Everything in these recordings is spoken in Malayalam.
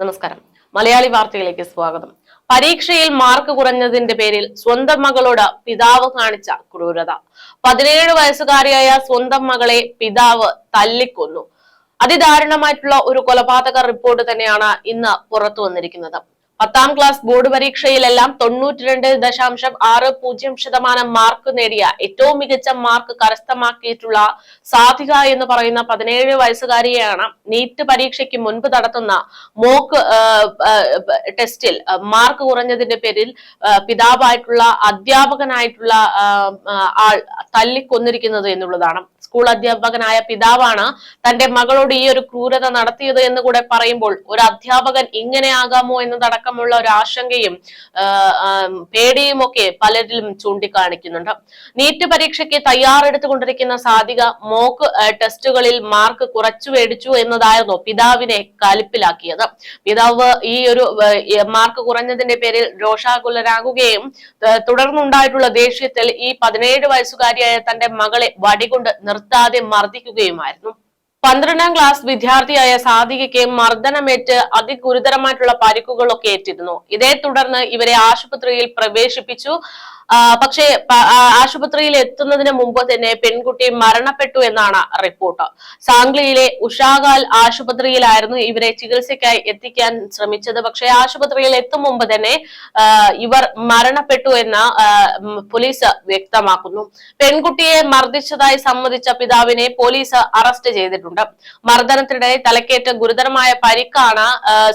നമസ്കാരം. മലയാളി വാർത്തയിലേക്ക് സ്വാഗതം. പരീക്ഷയിൽ മാർക്ക് കുറഞ്ഞതിന്റെ പേരിൽ സ്വന്തം മകളോട് പിതാവ് കാണിച്ച ക്രൂരത. പതിനേഴ് വയസ്സുകാരിയായ സ്വന്തം മകളെ പിതാവ് തല്ലിക്കൊന്നു. അതിദാരുണമായിട്ടുള്ള ഒരു കൊലപാതക റിപ്പോർട്ട് തന്നെയാണ് ഇന്ന് പുറത്തു വന്നിരിക്കുന്നത്. പത്താം ക്ലാസ് ബോർഡ് പരീക്ഷയിലെല്ലാം തൊണ്ണൂറ്റിരണ്ട് ദശാംശം ആറ് പൂജ്യം ശതമാനം മാർക്ക് നേടിയ ഏറ്റവും മികച്ച മാർക്ക് കരസ്ഥമാക്കിയിട്ടുള്ള സാധിക എന്ന് പറയുന്ന പതിനേഴ് വയസ്സുകാരിയാണ് നീറ്റ് പരീക്ഷയ്ക്ക് മുൻപ് നടത്തുന്ന മോക്ക് ടെസ്റ്റിൽ മാർക്ക് കുറഞ്ഞതിന്റെ പേരിൽ പിതാവായിട്ടുള്ള അധ്യാപകനായിട്ടുള്ള ആൾ തല്ലിക്കൊന്നിരിക്കുന്നത് എന്നുള്ളതാണ്. സ്കൂൾ അധ്യാപകനായ പിതാവാണ് തന്റെ മകളോട് ഈ ഒരു ക്രൂരത നടത്തിയത് എന്ന് കൂടെ പറയുമ്പോൾ ഒരു അധ്യാപകൻ ഇങ്ങനെയാകാമോ എന്നതടക്കമുള്ള ഒരു ആശങ്കയും പേടിയും ഒക്കെ പലരിലും ചൂണ്ടിക്കാണിക്കുന്നുണ്ട്. നീറ്റ് പരീക്ഷയ്ക്ക് തയ്യാറെടുത്തുകൊണ്ടിരിക്കുന്ന സാധിക മോക്ക് ടെസ്റ്റുകളിൽ മാർക്ക് കുറച്ചു മേടിച്ചു എന്നതായിരുന്നു പിതാവിനെ കലിപ്പിലാക്കിയത്. പിതാവ് ഈ ഒരു മാർക്ക് കുറഞ്ഞതിന്റെ പേരിൽ രോഷാകുലരാകുകയും തുടർന്നുണ്ടായിട്ടുള്ള ദേഷ്യത്തിൽ ഈ പതിനേഴ് വയസ്സുകാരിയായ തന്റെ മകളെ വടികൊണ്ട് നിർത്താതെ മർദ്ദിക്കുകയുമായിരുന്നു. പന്ത്രണ്ടാം ക്ലാസ് വിദ്യാർത്ഥിയായ സാധികയ്ക്ക് മർദ്ദനമേറ്റ് അതിഗുരുതരമായിട്ടുള്ള പരിക്കുകളൊക്കെ ഏറ്റിരുന്നു. ഇതേ തുടർന്ന് ഇവരെ ആശുപത്രിയിൽ പ്രവേശിപ്പിച്ചു. പക്ഷേ ആശുപത്രിയിൽ എത്തുന്നതിന് മുമ്പ് തന്നെ പെൺകുട്ടി മരണപ്പെട്ടു എന്നാണ് റിപ്പോർട്ട്. സാംഗ്ലിയിലെ ഉഷാകാൽ ആശുപത്രിയിലായിരുന്നു ഇവരെ ചികിത്സയ്ക്കായി എത്തിക്കാൻ ശ്രമിച്ചത്. പക്ഷേ ആശുപത്രിയിൽ എത്തും മുമ്പ് തന്നെ ഇവർ മരണപ്പെട്ടു എന്ന് പോലീസ് വ്യക്തമാക്കുന്നു. പെൺകുട്ടിയെ മർദ്ദിച്ചതായി സമ്മതിച്ച പിതാവിനെ പോലീസ് അറസ്റ്റ് ചെയ്തിട്ടുണ്ട്. മർദ്ദനത്തിനിടെ തലക്കേറ്റ ഗുരുതരമായ പരിക്കാണ്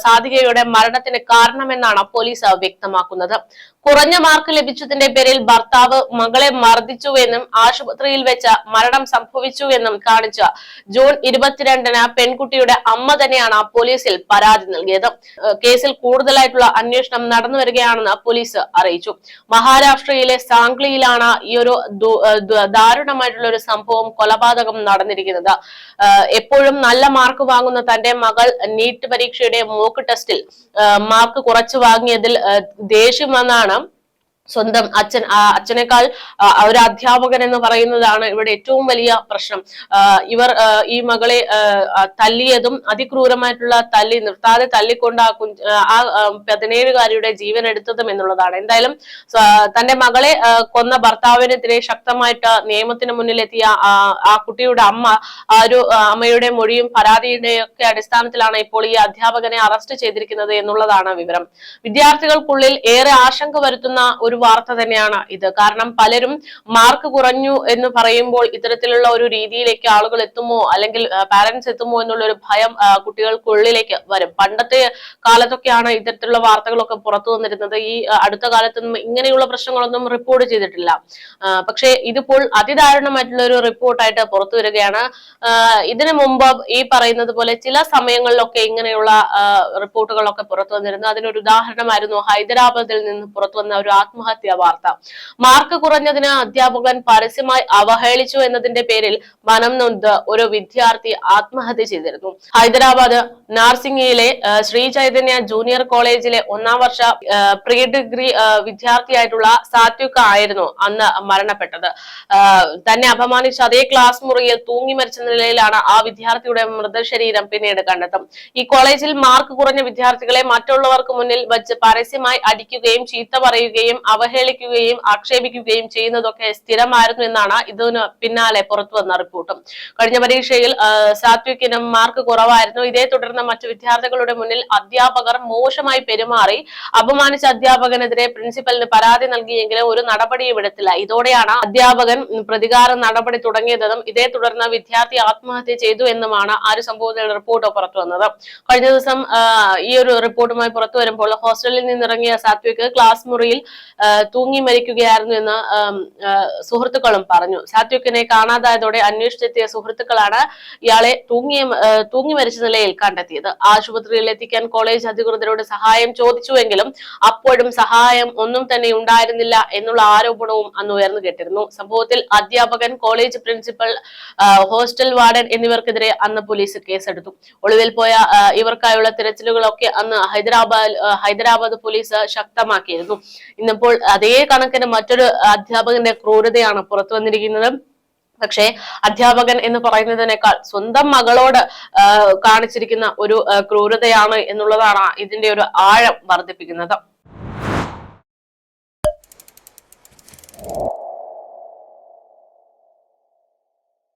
സാധികയുടെ മരണത്തിന് കാരണമെന്നാണ് പോലീസ് വ്യക്തമാക്കുന്നത്. കുറഞ്ഞ മാർക്ക് ലഭിച്ചതിന്റെ പേരിൽ ഭർത്താവ് മകളെ മർദ്ദിച്ചുവെന്നും ആശുപത്രിയിൽ വെച്ച മരണം സംഭവിച്ചുവെന്നും കാണിച്ച ജൂൺ ഇരുപത്തിരണ്ടിന് പെൺകുട്ടിയുടെ അമ്മ തന്നെയാണ് പോലീസിൽ പരാതി നൽകിയത്. കേസിൽ കൂടുതലായിട്ടുള്ള അന്വേഷണം നടന്നു വരികയാണെന്ന് പോലീസ് അറിയിച്ചു. മഹാരാഷ്ട്രയിലെ സാംഗ്ലിയിലാണ് ഈ ഒരു ദാരുണമായിട്ടുള്ള ഒരു സംഭവം കൊലപാതകം നടന്നിരിക്കുന്നത്. എപ്പോഴും നല്ല മാർക്ക് വാങ്ങുന്ന തന്റെ മകൾ നീറ്റ് പരീക്ഷയുടെ മോക്ക് ടെസ്റ്റിൽ മാർക്ക് കുറച്ച് വാങ്ങിയതിൽ ദേഷ്യം വന്നാണ് സ്വന്തം അച്ഛൻ ആ അച്ഛനേക്കാൾ ഒരു അധ്യാപകൻ എന്ന് പറയുന്നതാണ് ഇവിടെ ഏറ്റവും വലിയ പ്രശ്നം. ഇവർ ഈ മകളെ തല്ലിയതും അതിക്രൂരമായിട്ടുള്ള തല്ലി നിർത്താതെ തല്ലിക്കൊണ്ട് ആ കുഞ്ഞ് ആ പതിനേഴുകാരിയുടെ ജീവൻ എടുത്തതും എന്നുള്ളതാണ്. എന്തായാലും തന്റെ മകളെ കൊന്ന ഭർത്താവിനെതിരെ ശക്തമായിട്ട് നിയമത്തിന് മുന്നിലെത്തിയ ആ കുട്ടിയുടെ അമ്മ ആ ഒരു അമ്മയുടെ മൊഴിയും പരാതിയുടെയൊക്കെ അടിസ്ഥാനത്തിലാണ് ഇപ്പോൾ ഈ അധ്യാപകനെ അറസ്റ്റ് ചെയ്തിരിക്കുന്നത് എന്നുള്ളതാണ് വിവരം. വിദ്യാർത്ഥികൾക്കുള്ളിൽ ഏറെ ആശങ്ക വരുത്തുന്ന ഒരു വാർത്ത തന്നെയാണ് ഇത്. കാരണം പലരും മാർക്ക് കുറഞ്ഞു എന്ന് പറയുമ്പോൾ ഇത്തരത്തിലുള്ള ഒരു രീതിയിലേക്ക് ആളുകൾ എത്തുമോ അല്ലെങ്കിൽ പാരന്റ്സ് എത്തുമോ എന്നുള്ള ഒരു ഭയം കുട്ടികൾക്കുള്ളിലേക്ക് വരും. പണ്ടത്തെ കാലത്തൊക്കെയാണ് ഇത്തരത്തിലുള്ള വാർത്തകളൊക്കെ പുറത്തു വന്നിരുന്നത്. ഈ അടുത്ത കാലത്തൊന്നും ഇങ്ങനെയുള്ള പ്രശ്നങ്ങളൊന്നും റിപ്പോർട്ട് ചെയ്തിട്ടില്ല. പക്ഷേ ഇതിപ്പോൾ അതിദാരുണമായിട്ടുള്ള ഒരു റിപ്പോർട്ടായിട്ട് പുറത്തു വരികയാണ്. ഇതിനു മുമ്പ് ഈ പറയുന്നത് പോലെ ചില സമയങ്ങളിലൊക്കെ ഇങ്ങനെയുള്ള റിപ്പോർട്ടുകളൊക്കെ പുറത്തു വന്നിരുന്നു. അതിനൊരു ഉദാഹരണമായിരുന്നു ഹൈദരാബാദിൽ നിന്ന് പുറത്തു വന്ന ഒരു ആത്മഹത്യാ വാർത്ത. മാർക്ക് കുറഞ്ഞതിന് അധ്യാപകൻ പരസ്യമായി അവഹേളിച്ചു എന്നതിന്റെ പേരിൽ മനം നൊന്ത് ഒരു വിദ്യാർത്ഥി ആത്മഹത്യ ചെയ്തിരുന്നു. ഹൈദരാബാദ് നാർസിംഗിയിലെ ശ്രീ ചൈതന്യ ജൂനിയർ കോളേജിലെ ഒന്നാം വർഷ പ്രീ ഡിഗ്രി വിദ്യാർത്ഥിയായിട്ടുള്ള സാത്വിക ആയിരുന്നു അന്ന് മരണപ്പെട്ടത്. തന്നെ അപമാനിച്ച അതേ ക്ലാസ് മുറിയിൽ തൂങ്ങി മരിച്ച നിലയിലാണ് ആ വിദ്യാർത്ഥിയുടെ മൃതശരീരം പിന്നീട് കണ്ടെത്തും. ഈ കോളേജിൽ മാർക്ക് കുറഞ്ഞ വിദ്യാർത്ഥികളെ മറ്റുള്ളവർക്ക് മുന്നിൽ വച്ച് പരസ്യമായി അടിക്കുകയും ചീത്ത പറയുകയും അവഹേളിക്കുകയും ആക്ഷേപിക്കുകയും ചെയ്യുന്നതൊക്കെ സ്ഥിരമായിരുന്നു എന്നാണ് ഇതിന് പിന്നാലെ പുറത്തു വന്ന റിപ്പോർട്ട്. കഴിഞ്ഞ പരീക്ഷയിൽ സാത്വിക്കിനും മാർക്ക് കുറവായിരുന്നു. ഇതേ തുടർന്ന് മറ്റു വിദ്യാർത്ഥികളുടെ മുന്നിൽ അധ്യാപകർ മോശമായി പെരുമാറി. അപമാനിച്ച അധ്യാപകനെതിരെ പ്രിൻസിപ്പലിന് പരാതി നൽകിയെങ്കിലും ഒരു നടപടിയും എടുത്തില്ല ഇതോടെയാണ് അധ്യാപകൻ പ്രതികാര നടപടി തുടങ്ങിയതെന്നും ഇതേ തുടർന്ന് വിദ്യാർത്ഥി ആത്മഹത്യ ചെയ്തു എന്നുമാണ് ആ ഒരു സംഭവത്തിൽ റിപ്പോർട്ട് പുറത്തു വന്നത്. കഴിഞ്ഞ ദിവസം ഈ ഒരു റിപ്പോർട്ടുമായി പുറത്തു വരുമ്പോൾ ഹോസ്റ്റലിൽ നിന്നിറങ്ങിയ സാത്വിക് ക്ലാസ് മുറിയിൽ തൂങ്ങി മരിക്കുകയായിരുന്നു എന്ന് സുഹൃത്തുക്കളും പറഞ്ഞു. സാത്വിക്കിനെ കാണാതായതോടെ അന്വേഷിച്ചെത്തിയ സുഹൃത്തുക്കളാണ് ഇയാളെ തൂങ്ങിയ തൂങ്ങി മരിച്ച നിലയിൽ കണ്ടെത്തിയത്. ആശുപത്രിയിൽ എത്തിക്കാൻ കോളേജ് അധികൃതരോട് സഹായം ചോദിച്ചുവെങ്കിലും അപ്പോഴും സഹായം ഒന്നും തന്നെ ഉണ്ടായിരുന്നില്ല എന്നുള്ള ആരോപണവും അന്ന് ഉയർന്നു കേട്ടിരുന്നു. സംഭവത്തിൽ അധ്യാപകൻ കോളേജ് പ്രിൻസിപ്പൽ ഹോസ്റ്റൽ വാർഡൻ എന്നിവർക്കെതിരെ അന്ന് പോലീസ് കേസെടുത്തു. ഒളിവിൽ പോയ ഇവർക്കായുള്ള തിരച്ചിലുകളൊക്കെ അന്ന് ഹൈദരാബാദ് ഹൈദരാബാദ് പോലീസ് ശക്തമാക്കിയിരുന്നു. ഇന്നിപ്പോൾ ഇപ്പോൾ അതേ കണക്കിന് മറ്റൊരു അധ്യാപകന്റെ ക്രൂരതയാണ് പുറത്തു വന്നിരിക്കുന്നത്. പക്ഷേ അധ്യാപകൻ എന്ന് പറയുന്നതിനേക്കാൾ സ്വന്തം മകളോട് കാണിച്ചിരിക്കുന്ന ഒരു ക്രൂരതയാണ് എന്നുള്ളതാണ് ഇതിന്റെ ഒരു ആഴം വർദ്ധിപ്പിക്കുന്നത്.